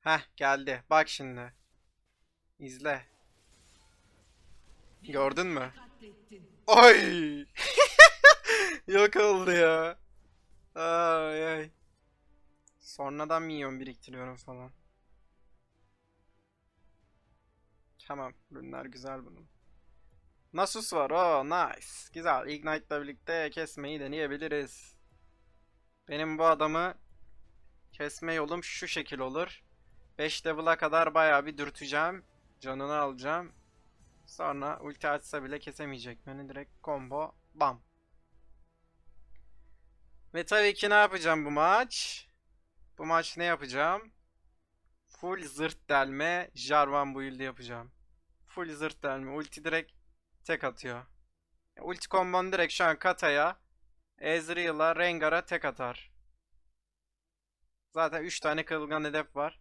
Heh geldi. Bak şimdi. İzle. Gördün mü? Oy! Yok oldu ya. Ay ay. Sonradan minyon biriktiriyorum falan. Tamam. Ürünler güzel bunun. Nasus var. Oh nice. Güzel. Ignite'la birlikte kesmeyi deneyebiliriz. Benim bu adamı kesme yolum şu şekil olur. 5 level'a kadar bayağı bir dürteceğim. Canını alacağım. Sonra ulti açsa bile kesemeyecek beni. Direkt combo bam. Ve tabii ki ne yapacağım bu maç? Bu maç ne yapacağım? Full zırt delme Jarvan build yapacağım. Full zırt delme. Ulti direkt tek atıyor. Ulti kombon direkt şu an Kata'ya, Ezreal'a, Rengar'a tek atar. Zaten 3 tane kırılgan hedef var.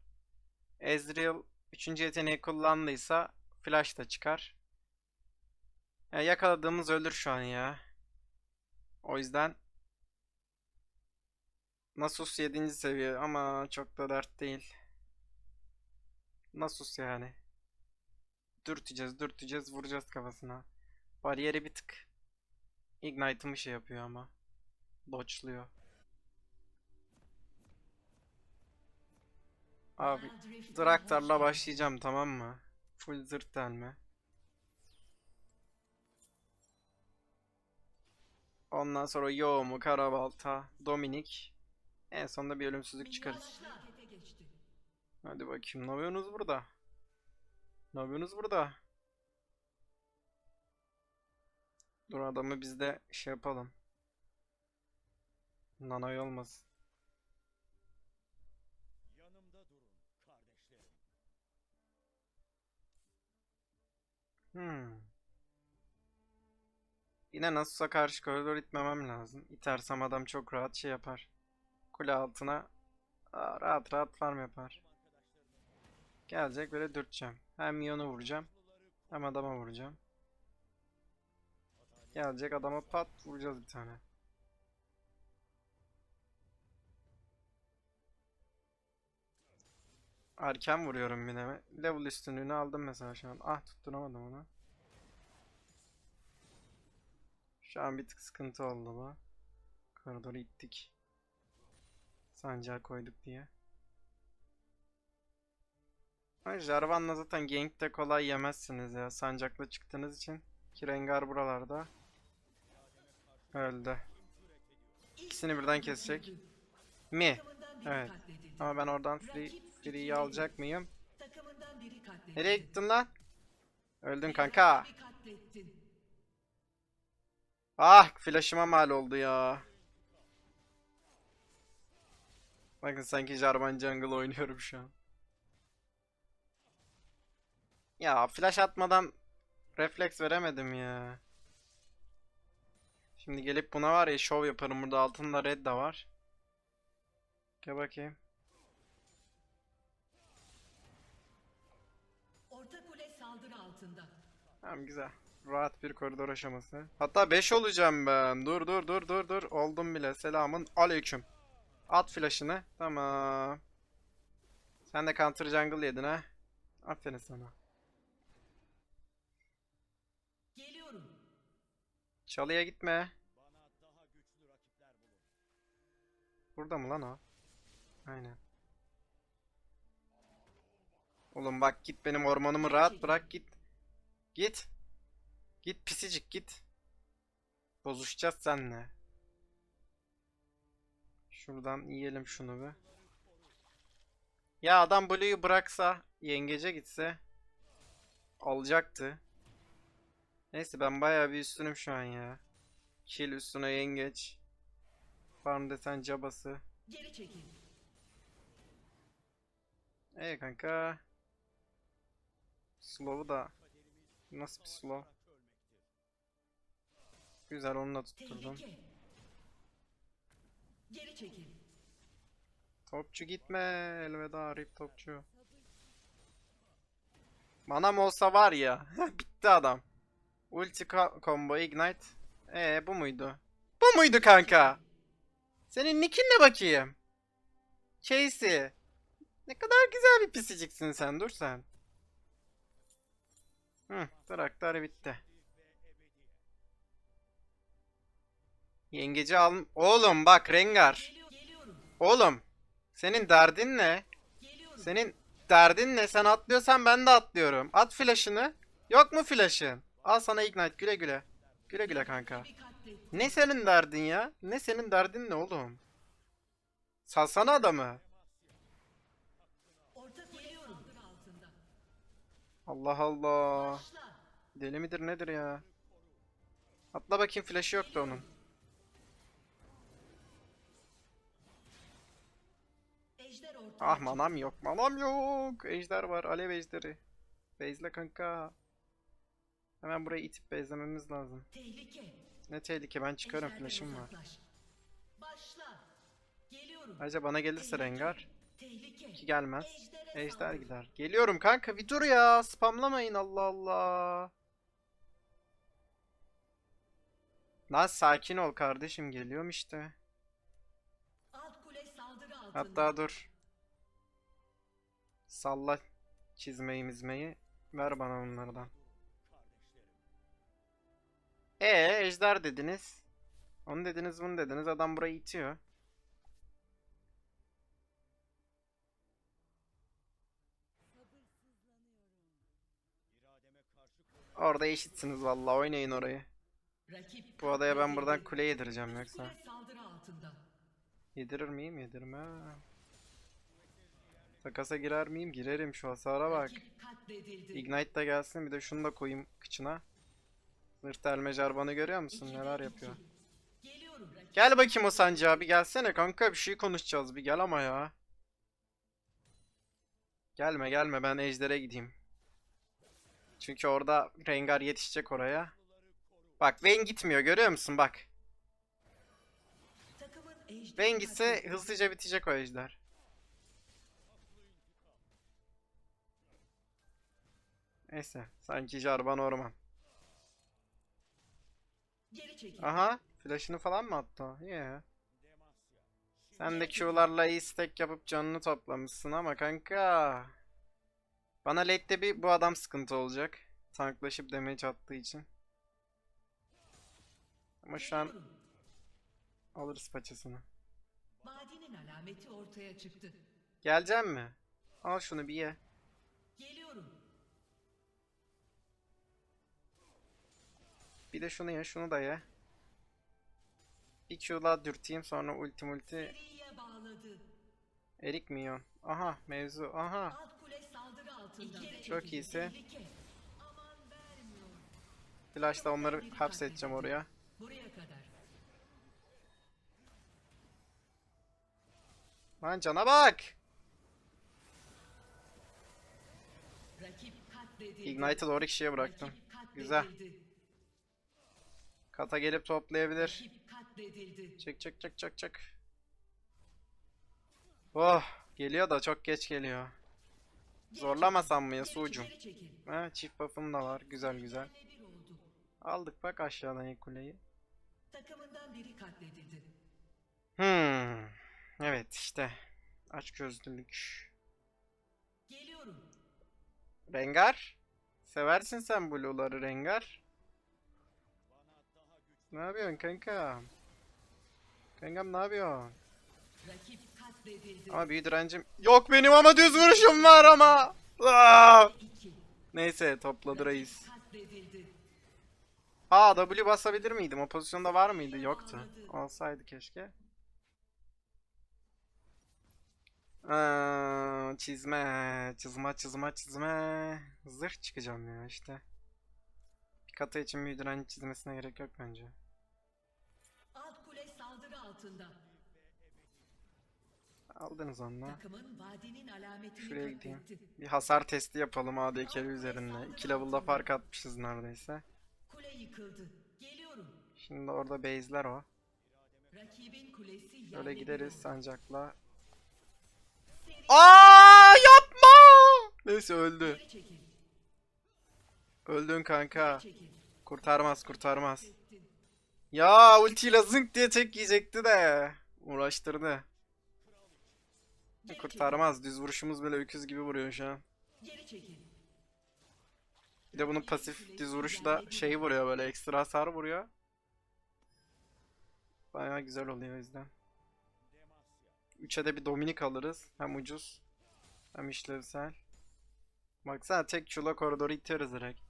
Ezreal 3. yeteneği kullandıysa flash da çıkar. Ya yakaladığımız ölür şu an ya. O yüzden Nasus 7. seviye ama çok da dert değil. Nasus yani. Dürteceğiz, dürteceğiz, vuracağız kafasına. Bariyeri bir tık Ignite'ımı şey yapıyor ama. Dodge'luyor. Abi Draktar'la başlayacağım tamam mı? Full zırt delme. Ondan sonra Yoğumu, Karabalta, Dominik. En sonunda bir ölümsüzlük çıkarız. Hadi bakayım ne yapıyorsunuz burada? Ne yapıyorsunuz burada? Dur adamı biz de şey yapalım. Nanay olmasın. Hmm. Yine Nasus'a karşı koridor itmemem lazım. İtersem adam çok rahat şey yapar. Kule altına aa, rahat rahat farm yapar. Gelecek böyle dürteceğim. Hem Mion'u vuracağım. Hem adama vuracağım. Gelecek adama pat vuracağız bir tane. Erken vuruyorum yine. Level üstünlüğünü aldım mesela şu an. Ah tutturamadım onu. Şu an bir tık sıkıntı oldu bu. Koridoru ittik. Sancağı koyduk diye. Ay Jarvan'la zaten gank'te kolay yemezsiniz ya. Sancakla çıktığınız için. Ki Rengar buralarda. Öldü. İkisini birden kesecek. Mi? Evet. Ama ben oradan free, free'yi alacak mıyım? Nereye gittin lan? Öldün kanka. Ah flash'ıma mal oldu ya. Bakın sanki Jarvan Jungle oynuyorum şu an. Ya flash atmadan refleks veremedim ya. Şimdi gelip buna var ya şov yaparım. Burada altında red de var. Gel bakayım. Orta kule saldırı altında. Tamam güzel. Rahat bir koridor aşaması. Hatta 5 olacağım ben. Dur dur dur dur dur. Oldum bile. Selamın aleyküm. At flash'ını. Tamam. Sen de counter jungle yedin ha. Aferin sana. Geliyorum. Çalıya gitme. Bana daha güçlü rakipler bulun. Burada mı lan o? Aynen. Oğlum bak git benim ormanımı rahat bırak git. Git. Git pisicik git. Bozuşacağız seninle. Şuradan yiyelim şunu bir. Ya adam Blue'yu bıraksa, yengece gitse alacaktı. Neyse ben bayağı bir üstünüm şu an ya. Kill üstüne yengeç. Farm desen cabası. Geri çekil. Ee kanka. Slow'u da nasıl bir slow? Güzel onu da tutturdum. Geri çekil. Topçu gitme. Elveda Arif topçu. Manam olsa var ya. Bitti adam. Ulti combo ignite. Ee bu muydu? Bu muydu kanka? Senin nickin ne bakayım? Casey. Ne kadar güzel bir pisiciksin sen. Dur sen. Hı, traktör bitti. Yengeci al... Oğlum bak Rengar. Oğlum. Senin derdin ne? Senin derdin ne? Sen atlıyorsan ben de atlıyorum. At flash'ını. Yok mu flash'ın? Al sana ignite güle güle. Güle güle kanka. Ne senin derdin ya? Ne senin derdin ne oğlum? Salsana adamı. Orta kule saldırı altında. Allah Allah. Deli midir nedir ya? Atla bakayım flash'ı yoktu onun. Ejder Ah manam yok. Manam yok. Ejder var. Alev ejderi. Base'le kanka. Hemen burayı itip base'lememiz lazım. Tehlike. Ne tehlike ben çıkarım flash'ım var. Başla. Geliyorum. Ayrıca bana gelirse Tehlike. Rengar. Tehlike. Ki gelmez. Ejdere Ejder gider. Geliyorum kanka bir dur ya. Spamlamayın Allah Allah. Lan sakin ol kardeşim geliyorum işte. Hatta dur. Salla çizmeyi mizmeyi. Ver bana onlardan. E ejder dediniz. Onu dediniz bunu dediniz. Adam burayı itiyor. Orada eşitsiniz vallahi oynayın orayı. Rakip Bu adaya ben buradan kule yedireceğim yoksa. Saldırı altında. Yedirir miyim? Yedirmem. Takasa girer miyim? Girerim şu hasara bak. Rakip katledildi. Ignite de gelsin bir de şunu da koyayım kıçına. Zırt delme jarbanı görüyor musun? İkide Neler iki. yapıyor. Geliyorum rakip. Gel bakayım o sancı abi gelsene kanka bir şey konuşacağız bir gel ama ya. Gelme gelme ben ejdere gideyim. Çünkü orada Rengar yetişecek oraya. Bak Vayne gitmiyor görüyor musun bak. Vayne gitse hızlıca bitecek o ejder. Neyse sanki Jarvan orman. Aha flash'ını falan mı attı o? Yeah. Sen de Q'larla iyi stack yapıp canını toplamışsın ama kanka. Bana late'de bir bu adam sıkıntı olacak. Tanklaşıp damage attığı için. Ama şu an alırız paçasını. Vadinin alameti ortaya çıktı. Gelecek mi? Al şunu bir ye. Geliyorum. Bir de şunu ye, şunu da ye. Bir Q'la dürteyim sonra ulti multi. Erik milyon. Aha mevzu. Aha. Alt kule saldırı altında. Geri Çok iyisi. Flash'la onları hapsedeceğim oraya. Lan cana bak. Ignite'ı doğru kişiye bıraktım. Güzel. Kata gelip toplayabilir. Çık çık çık çık çık. Oh geliyor da çok geç geliyor. Zorlamasam mı? Geri çekil. Ha çift buff'ım da var. Güzel güzel. Aldık bak aşağıdan ilk kuleyi. Takımından biri katledildi. Hmm. Evet işte. Aç gözlülük. Geliyorum. Rengar. Seversin sen blue'ları Rengar. Ne yapıyorsun kanka? Kankam ne yapıyorsun? Rakip. Ama büyü direncim yok benim ama düz vuruşum var ama. Aa! İki. Neyse topladı reis. Aa W basabilir miydim? O pozisyonda var mıydı? Yoktu. Olsaydı keşke. Aa, çizme, çizme, çizme, çizme. Zırh çıkacağım ya işte. Kata için direnç çizmesine gerek yok bence. Alt kule saldırı altında. Aldınız onunla. Takımın vadinin alametini Şuraya gideyim. katletti. Bir hasar testi yapalım ADK'li üzerinde. 2 level'da fark atmışız neredeyse. Kule yıkıldı. Geliyorum. Şimdi orada base'ler o. Rakibin kulesi yerle Öyle bir gideriz oldu. sancakla. Aa yapma! Neyse öldü. Geri çekil. Öldün kanka. Çekil. Kurtarmaz kurtarmaz. Ya ultiyle zınk diye tek yiyecekti de. Uğraştırdı. Kurtarmaz. Düz vuruşumuz böyle öküz gibi vuruyor şu an. Bir de bunun pasif düz vuruşu da şeyi vuruyor böyle ekstra hasar vuruyor. Bayağı güzel oluyor o yüzden. Demasya. 3'e de bir Dominik alırız. Hem ucuz hem işlevsel. Baksana tek çula koridoru itiyoruz direkt.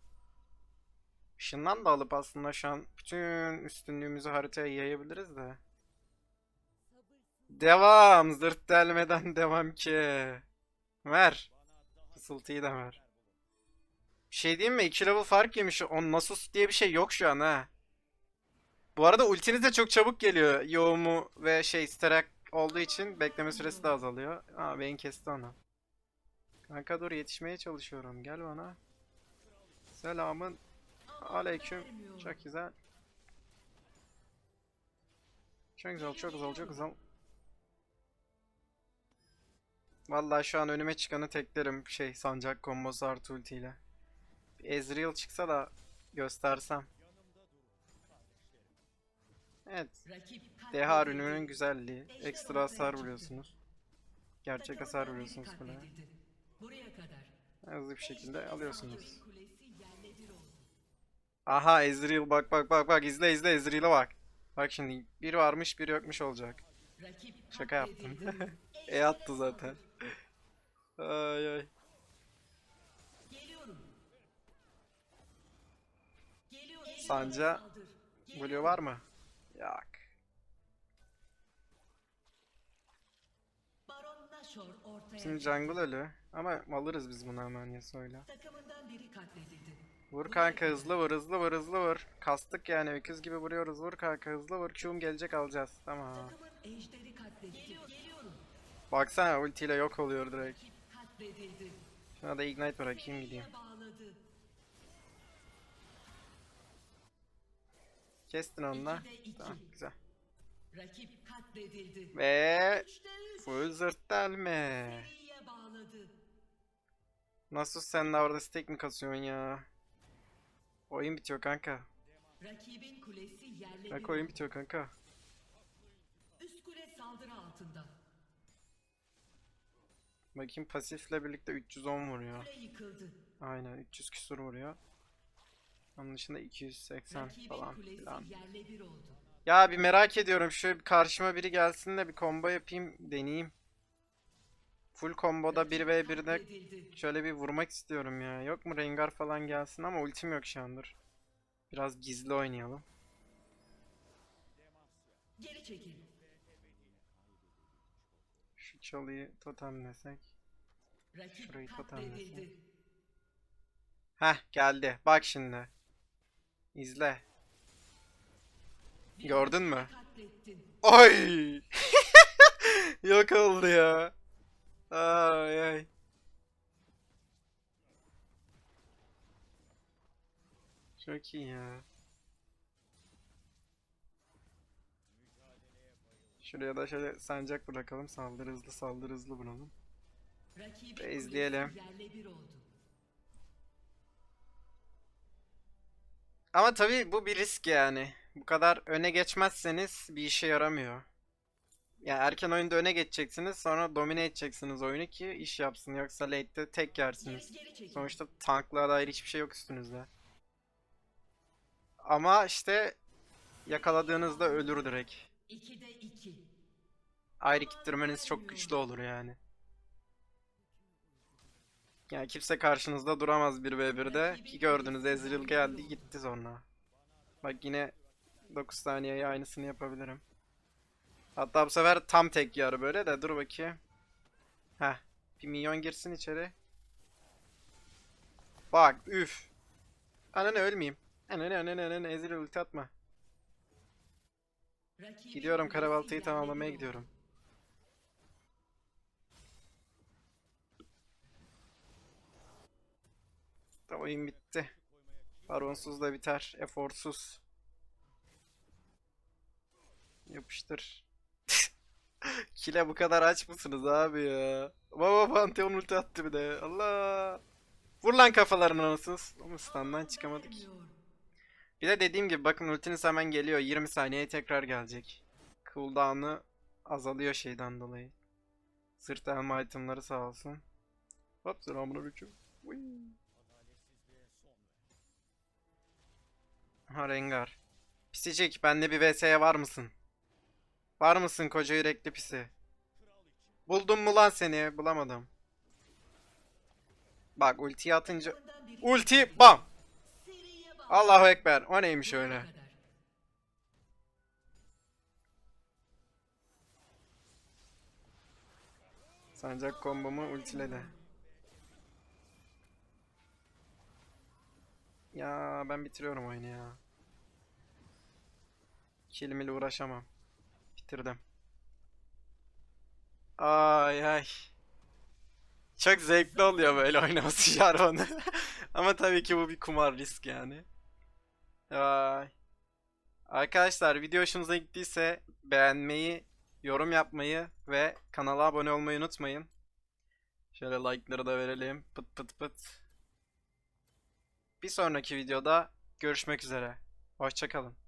Işından da alıp aslında şu an bütün üstünlüğümüzü haritaya yayabiliriz de. Devam! Zırt delmeden devam ki. Ver. Fısıltıyı da ver. Bir şey diyeyim mi? 2 level fark yemiş. On Nasus diye bir şey yok şu an ha. Bu arada ultiniz de çok çabuk geliyor. Yoğumu ve şey starak olduğu için bekleme süresi de azalıyor. Aa beyin kesti onu. Kanka dur yetişmeye çalışıyorum. Gel bana. Selamın aleyküm. Çok güzel. Çok güzel, çok güzel, çok güzel. Vallahi şu an önüme çıkanı teklerim şey sancak kombosu artı ultiyle. Bir Ezreal çıksa da göstersem. Evet. Deha ürününün güzelliği. Ekstra hasar vuruyorsunuz. Gerçek hasar vuruyorsunuz kadar. Hızlı bir şekilde alıyorsunuz. Bir. Aha Ezreal bak bak bak bak izle izle Ezreal'a bak. Bak şimdi biri varmış biri yokmuş olacak. Şaka yaptım. E attı zaten. Ay ay. Geliyorum. Geliyorum. Sanca. Blue var mı? Yok. Şimdi jungle ölü. Ama alırız biz bunu hemen biri katledildi. Vur kanka hızlı vur hızlı vur hızlı vur. Kastık yani öküz gibi vuruyoruz. Vur kanka hızlı vur. Q'um gelecek alacağız. Tamam. Baksana ultiyle yok oluyor direkt. Katledildi. Şuna da ignite bırakayım gideyim. Kestin onunla. Tamam güzel. Rakip katledildi. Ve full zırt delme. Nasıl sen de orada stack mi kasıyorsun ya? Oyun bitiyor kanka. Rakibin kulesi yerle Bak oyun bitiyor kanka. Üst kule saldırı altında. Bakayım pasifle birlikte 310 vuruyor. Aynen 300 küsur vuruyor. Onun dışında 280 Rakibin falan filan. bir. Ya bir merak ediyorum şu karşıma biri gelsin de bir combo yapayım deneyeyim. Full comboda Rakip 1v1'de katledildi. şöyle bir vurmak istiyorum ya. Yok mu Rengar falan gelsin ama ultim yok şu andır. Biraz gizli oynayalım. Geri çekil. Çalıyı totemlesek. Şurayı katledildi. Heh geldi. Bak şimdi. İzle. Gördün mü? Oy! Yok oldu ya. Ay ay. Çok iyi ya. Şuraya da şöyle sancak bırakalım. Saldır hızlı saldır hızlı. Rakibin Ve izleyelim. Ama tabii bu bir risk yani. Bu kadar öne geçmezseniz bir işe yaramıyor. Yani erken oyunda öne geçeceksiniz sonra domine edeceksiniz oyunu ki iş yapsın yoksa late'de tek yersiniz. Sonuçta tanklığa dair hiçbir şey yok üstünüzde. Ama işte yakaladığınızda ölür direkt. 2'de 2. Ayrı kittirmeniz çok güçlü olur yani. Yani kimse karşınızda duramaz 1v1'de ki gördünüz Ezreal geldi gitti sonra. Bak yine 9 saniyeye aynısını yapabilirim. Hatta bu sefer tam tek yarı böyle de dur bakayım. Heh. Bir minyon girsin içeri. Bak üf. Ananı ölmeyeyim. Ananı ananı ananı Ezreal ulti atma. Gidiyorum bir tamamlamaya gidiyorum. Tamam oyun bitti. Baronsuz da biter. Eforsuz. Yapıştır. Kile bu kadar aç mısınız abi ya? Baba Pantheon ulti attı bir de. Allah. Vur lan kafalarını anasız. Ama standdan çıkamadık. Bir de dediğim gibi bakın ultiniz hemen geliyor. 20 saniyeye tekrar gelecek. Cooldown'ı azalıyor şeyden dolayı. Sırt elma itemları sağ olsun. Hop selamünaleyküm. Ha Rengar. Pisicik benle bir VS'ye var mısın? Var mısın koca yürekli pisi? Buldum mu lan seni? Bulamadım. Bak ultiyi atınca... Ulti bam! Allahu Ekber. O neymiş öyle? Sancak kombomu ultiledi. Ya ben bitiriyorum oyunu ya. Kill ile uğraşamam. Bitirdim. Ay ay. Çok zevkli oluyor böyle oynaması Jarvan'ı. Ama tabii ki bu bir kumar risk yani. Ay. Arkadaşlar video hoşunuza gittiyse beğenmeyi, yorum yapmayı ve kanala abone olmayı unutmayın. Şöyle like'ları da verelim. Pıt pıt pıt. Bir sonraki videoda görüşmek üzere. Hoşçakalın.